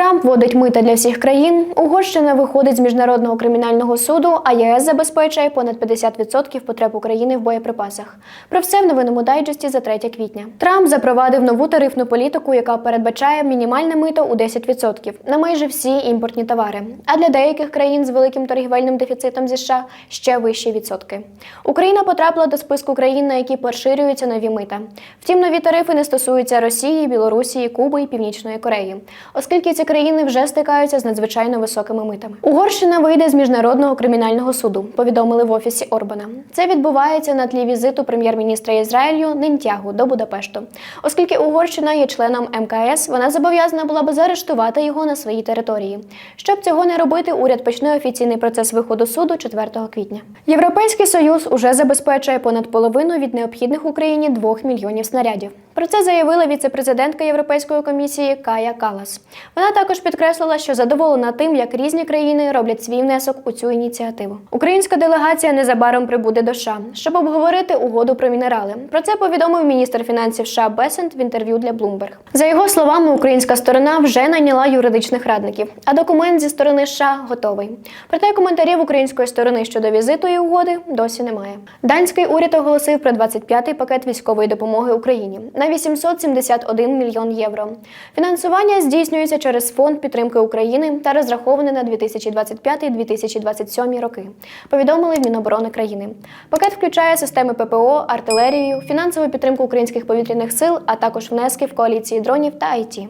Трамп вводить мита для всіх країн. Угорщина виходить з міжнародного кримінального суду, а ЄС забезпечує понад 50% потреб України в боєприпасах. Про все в новинному дайджесті за 3 квітня. Трамп запровадив нову тарифну політику, яка передбачає мінімальне мито у 10% на майже всі імпортні товари. А для деяких країн з великим торгівельним дефіцитом зі США ще вищі відсотки. Україна потрапила до списку країн, на які поширюються нові мита. Втім, нові тарифи не стосуються Росії, Білорусі, Куби і Північної Кореї, оскільки ці країни вже стикаються з надзвичайно високими митами. Угорщина вийде з міжнародного кримінального суду. Повідомили в офісі Орбана. Це відбувається на тлі візиту прем'єр-міністра Ізраїлю Нентягу до Будапешту. Оскільки Угорщина є членом МКС, вона зобов'язана була би заарештувати його на своїй території. Щоб цього не робити, уряд почне офіційний процес виходу суду 4 квітня. Європейський союз уже забезпечує понад половину від необхідних Україні 2 мільйонів снарядів. Про це заявила віце-президентка Європейської комісії Кая Калас. Вона також підкреслила, що задоволена тим, як різні країни роблять свій внесок у цю ініціативу. Українська делегація незабаром прибуде до США, щоб обговорити угоду про мінерали. Про це повідомив міністр фінансів США Бесент в інтерв'ю для Bloomberg. За його словами, українська сторона вже найняла юридичних радників, а документ зі сторони США готовий. Проте коментарів української сторони щодо візиту і угоди досі немає. Данський уряд оголосив про 25-й пакет військової допомоги Україні на 871 мільйон євро. Фінансування здійснюється через фонд підтримки України та розраховане на 2025-2027 роки. Повідомили в Міноборони країни. Пакет включає системи ППО, артилерію, фінансову підтримку українських повітряних сил, а також внески в коаліції дронів та ІТ.